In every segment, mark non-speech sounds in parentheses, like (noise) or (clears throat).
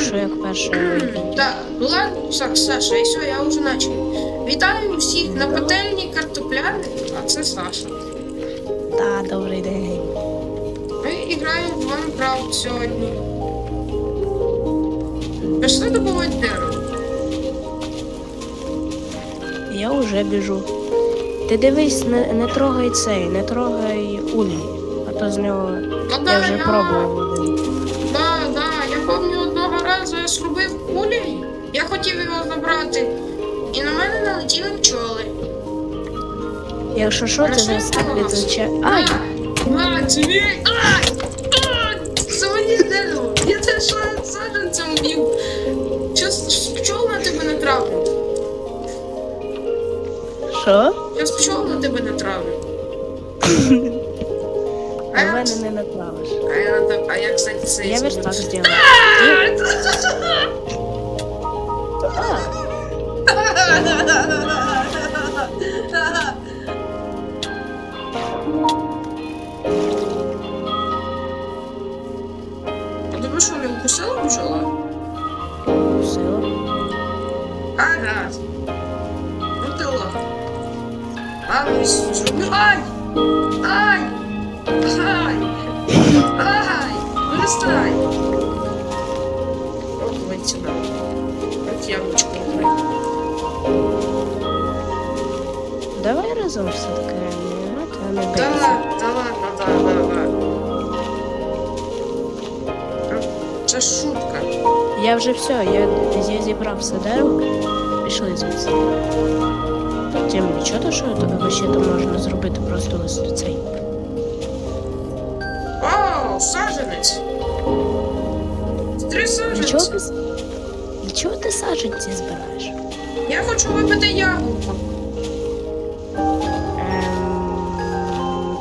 що як перше. (clears throat) Так, ну ладно, так, Саша, і все, я вже начав. Вітаю всіх на пательні картопляни, а це Саша. Та, добрий день. Ми граємо в Майнкрафт сьогодні. Пішли добувати дерево. Я вже біжу. Ти дивись, не, не трогай цей, не трогай улій. А то з нього Та я да, вже пробував. Да, я зробив кулі. Я хотів його забрати. І на мене налетіли пчоли. Якщо що, ти не так Томас. Ай! А, тобі! Ай! Ай! Це моє дерево! Я це ша- саджанцем вбив. Щас пчол на тебе натравлю. Що? Щас пчол на тебе натравлю. А (laughs) На я, мене не направиш. а я, кстати, це Я зроблю. верстак (laughs) зробив. А тебе що, не укусила пчола? Сила. Ага. Ну ти лох. А ну. Ай! Ай! Ай! Ай! От давай разом все-таки не Да да ладно, да, да, да. Ну, Це шутка. Я вже все, я, я зібрав все дерево. Пішли звідси. Тим нічого, що там можна зробити просто ось цей. Три Для чого ти, с- для чого ти саджанці збираєш? Я хочу випити яблуко. Ем...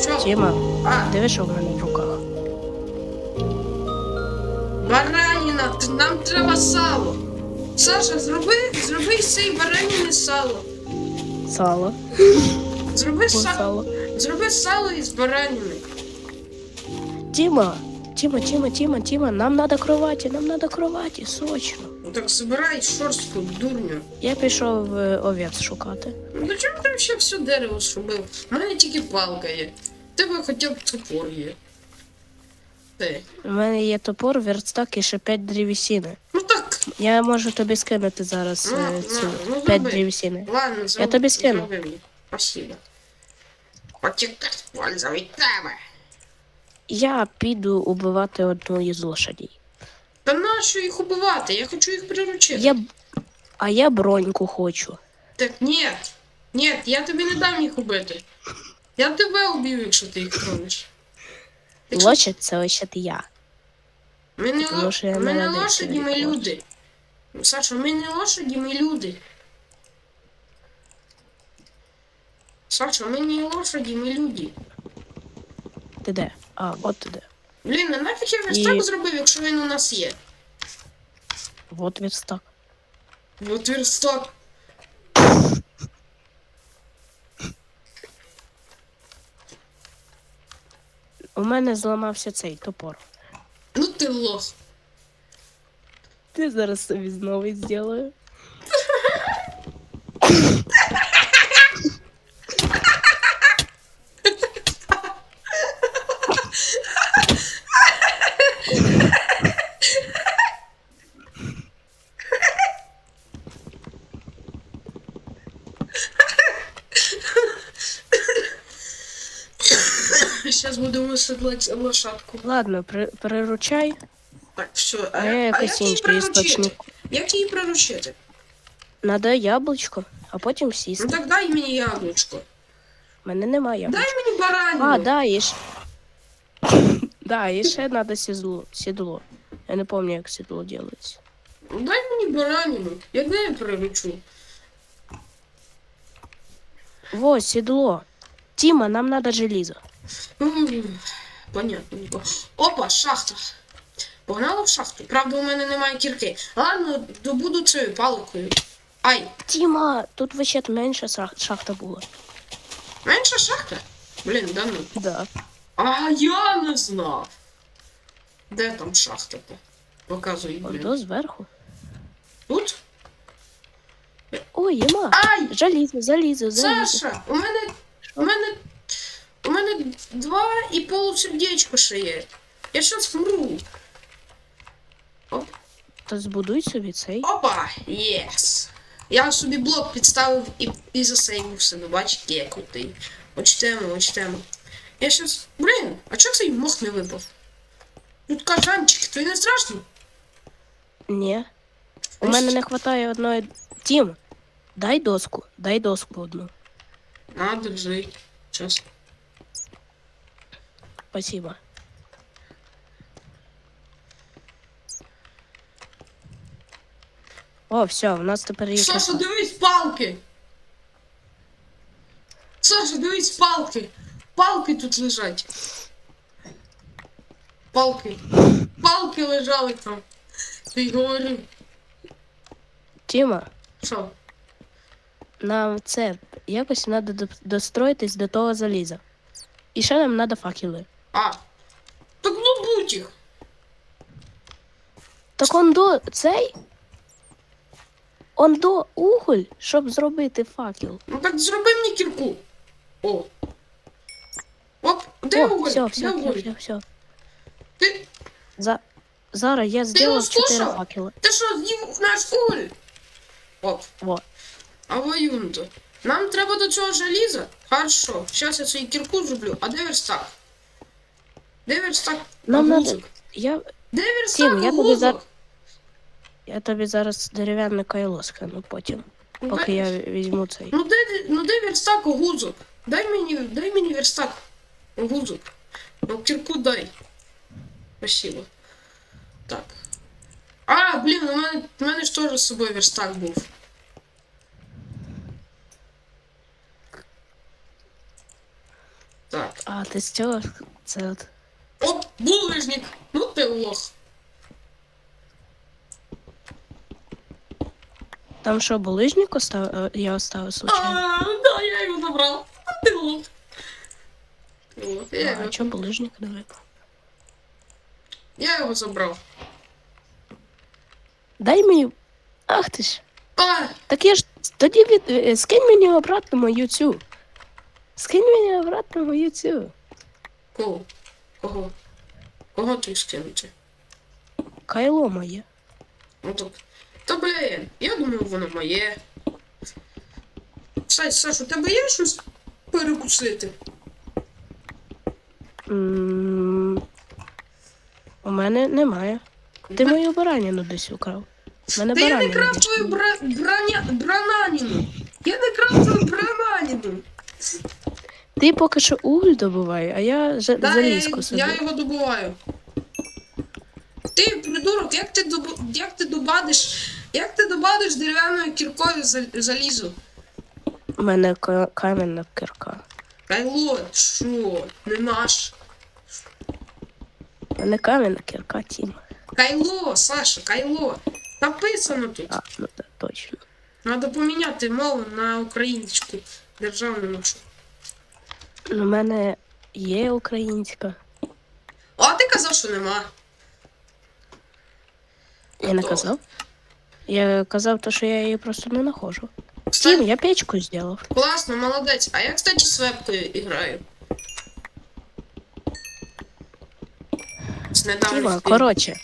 Що? Тіма, А, диви, що в мене в руках. Бараніна, т- нам треба сало. Саша, зроби, зроби з цієї бараніни сало. Сало. Зроби, О, са... сало. зроби сало із бараніни. Тіма, Тіма, Тіма, Тіма, Тіма, нам надо кроваті, нам надо кроваті, сочно. Ну так збирай шорстку, дурню. Я пішов е, овець шукати. Ну до чого ти ще все дерево зробив? У мене тільки палка є. В Тебе хоча б топор є. Ти. У мене є топор, верстак і ще п'ять древесини. Ну так, Я можу тобі скинути зараз Ну, е, цю ну, ну, п'ять зроби. древесини. ладно, зроби, тобі скину. зроби мені. Спасибо. Від тебе. Я піду убивати одну із лошадей. Та нащо їх убивати? Я хочу їх приручити. Я... б- А я броньку хочу. Так ні. Ні, я тобі не дам їх убити. Я тебе уб'ю, якщо ти їх тронеш. Якщо- Лошадь це ось я. Ми не, Тому ло... що я ми не молодець, лошаді, я ми люди. Саша, ми не лошаді, ми люди. Саша, ми не лошаді, ми люди. Ти де? А, от ти де. Блін, а нафіг я верстак І- зробив, якщо він у нас є? От верстак. От верстак. У мене зламався цей топор. Ну ти лох. Ти зараз собі знову зроблю. Седлати лошадку. Ладно, при, приручай. Так, все. А, А я а як її приручити? істочник. Як її приручити? Надо яблучко, а потім сісти. Ну так дай мені яблучко. У мене немає яблучка. Дай мені баранину. А, да, і. (coughs) Да, і ще треба сідло. сідло. Я не пам'ятаю, як сідло робиться. Дай мені баранину. Я не приручу. Во, сідло. Тіма, нам надо желізо. М, Понятненько. Опа, шахта. Погнала в шахту. Правда, у мене немає кірки. Ладно, добуду цією паликою. Ай, Тіма, тут вообще менша шахта була. менша шахта? Блін, да ну. Да. А я не знав. Де там шахта-то? Показуй, блін. Ондо зверху. Тут? Ой, єма. Ай! Залізо, залізо, залізо. Саша, у мене. У мене. У мене два і полусердечко ще є. Я щас вмру. Оп. То збудуй собі цей. Опа! Єс! Я собі блок підставив і, і засейвив себе, бачите, я крутий. Очтемо, очтемо. Я щас. Блін, а чого цей мох не випав? Тут кажанчик, тобі не страшно? Ні. У мене не вистачає одної. Тім, дай доску, дай доску одну. На, держи. Час. Спасибо. О, все, у нас тепер є. Саша, дивись палки! Саша, дивись палки! Палки тут лежать. Палки. Палки лежали там. Ти й говорив. Тіма, Що? нам це якось треба достроїтись до того заліза. І ще нам треба факели. А. Так ну будь їх. Так он до цей. Он до уголь, щоб зробити факел. Ну так зроби мені кірку. О. Оп, де О, уголь? все, де все, уголь? все, все, все. Ти, За... Зараз я його зробив 4 скушав? факела. ти що, з'їв наш уголь? Оп. Во. А воюнто. Нам треба до цього желіза? Хорошо. Зараз я свою кірку зроблю. А де верстак? Верстак? Нам надо-? Я, верстак? Тім, я тобі гузок? за- я тобі зараз дерев'яне кайло скину потім, Ну, поки я візьму цей. Ну де, ну де верстак гузок? Дай мені, дай мені верстак гузок. Ну кірку дай. Спасибо. Так. А, блін, у мене, у мене ж теж з собою верстак був. Так. А, ти з цього це от. Булыжник. Ну ти лох. Там що, булижник остав... е, я оставив случайно? А, да, я його забрав. А ти лох. Я, А, а чого булижник не я його забрав. Дай мені. Ах ти ж. А, Так я ж тоді від... е, скинь мені обратно мою цю. Скинь мені обратно мою цю. кого? Кого? Кого ти скинути? Кайло моє. Ну так. Та блін, я думаю, воно моє. Саш, Саш, у тебе є щось перекусити? М, У мене немає. Ти мою бараніну десь украв. У мене Та я не бараніна крав десь твою бра... браня... брананіну. Я не крав твою брананіну. Ти поки що уголь добувай, а я за... Да, залізку собі. я його добуваю. Ти, придурок, як ти доб... як ти добадиш, як ти добадиш дерев'яною кіркою за- залізо? У мене ка- каменна кирка. Кайло, що? Не наш. У мене каменна кирка, Тім. Кайло, Саша, кайло. Написано тут. А, ну так, точно. Надо поміняти мову на українську державну нашу. У мене є українська. А ти казав, що нема. Я не казав. Я казав, то, що я її просто не знаходжу. Тім, Кстати, я печку зробив. класно, молодець. А я, кстати, з вебкою граю. З Тіма, коротше,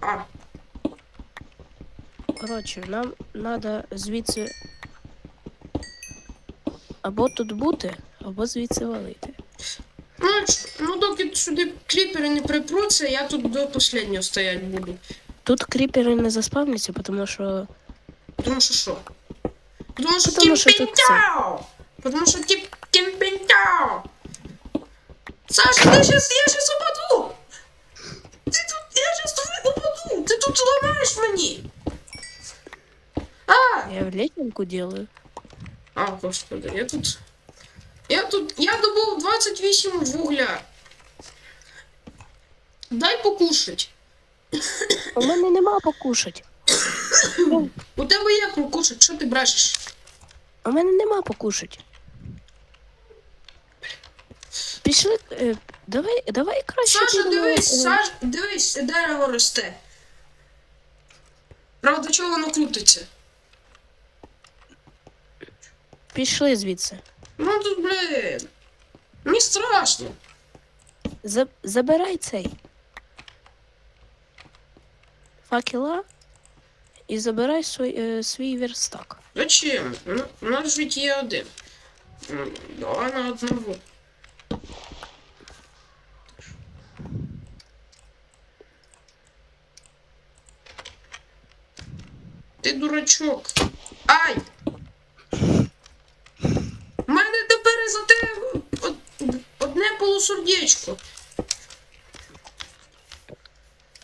А, коротше, нам треба звідси або тут бути, або звідси валити. ну, ну доки сюди кліпери не припруться, я тут до останнього стоять буду. Тут кріпери не заспавняться, тому що Тому що що? Тому що кімпінтяо! Тому що кімпінтяо! Саша, ти щас, я щас упаду! Ти тут, я щас тут упаду! Ти тут зламаєш мені! А! я летінку делаю. А, господи, я тут. Я тут. Я добув 28 вугля. Дай покушать. У мене нема покушать. У тебе є покушать, що ти брешеш? У мене нема покушать. Пішли. Е, давай, давай краще. Саша, підемо, дивись, е, Саш, дивись, дерево росте. Правда, чого воно крутиться? Пішли звідси. Ну тут, блин. Мені страшно. За, забирай цей. Факела і забирай свій, е, свій верстак. Зачем? Ну, у нас ведь є один. Ну, Давай на одного. Ти дурачок. Ай! У мене тепер за те одне полусердечко.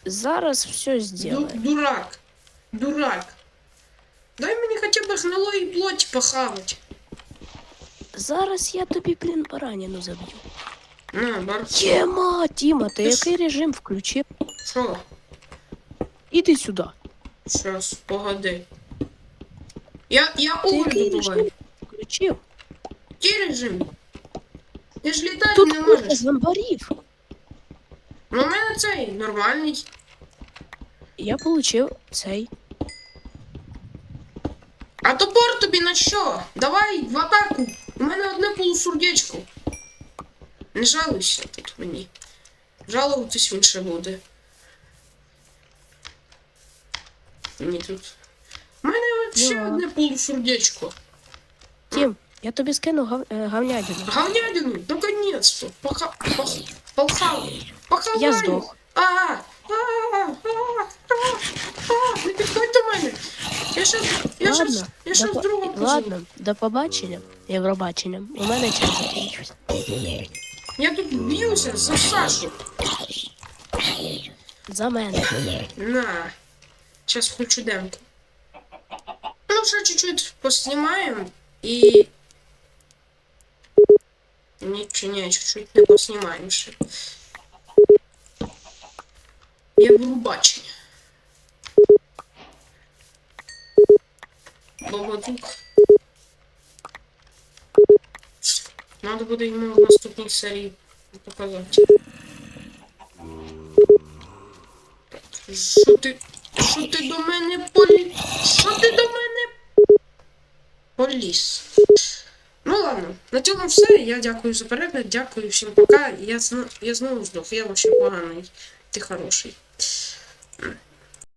Зараз все Ду- зробимо. дурак. Дурак. Дай мені хоча б гнилої плоті похавать. Зараз я тобі, блін, бараніну заб'ю. На, бар. Єма, Тіма, ти який режим включив? Що? Іди сюди. Щас, погоди. Я, я уголь добуваю. режим включив? Режим? Ти ж літати Тут не купа можеш. зомбарів. Ну, у мене цей нормальний. Я получив цей. А топор тобі на що? Давай в атаку. У мене одне полусурдечко. Не жалуйся тут мені. Жалуватись він ще буде. Ні, тут. У мене от ще Ну, одне полусурдечко. Я тобі скину гав... е, гавнядину. Говнядину, наконец-то. Поха... Пох... Полхав. Похаваю. Я здох. А, а, а, а, а, а, не підходь до мене. Я щас, я щас, я до щас по- друга позову. Ладно, до побачення. Євробачення. У мене час закінчився. Я тут б'юся за Сашу. За мене. На. Сейчас включу демку. Ну, ще чуть-чуть поснімаємо і... Нічого, ні, чуть-чуть не поснімаємо ще. Я врубачення. Бабадук. Надо буде йому в наступній серії показати. Що ти. Що ти до мене поліз? Що ти до мене поліз? На цьому все. Я дякую за перегляд, дякую всім пока. Я, знову я знову здох, я вообще поганий. Ти хороший.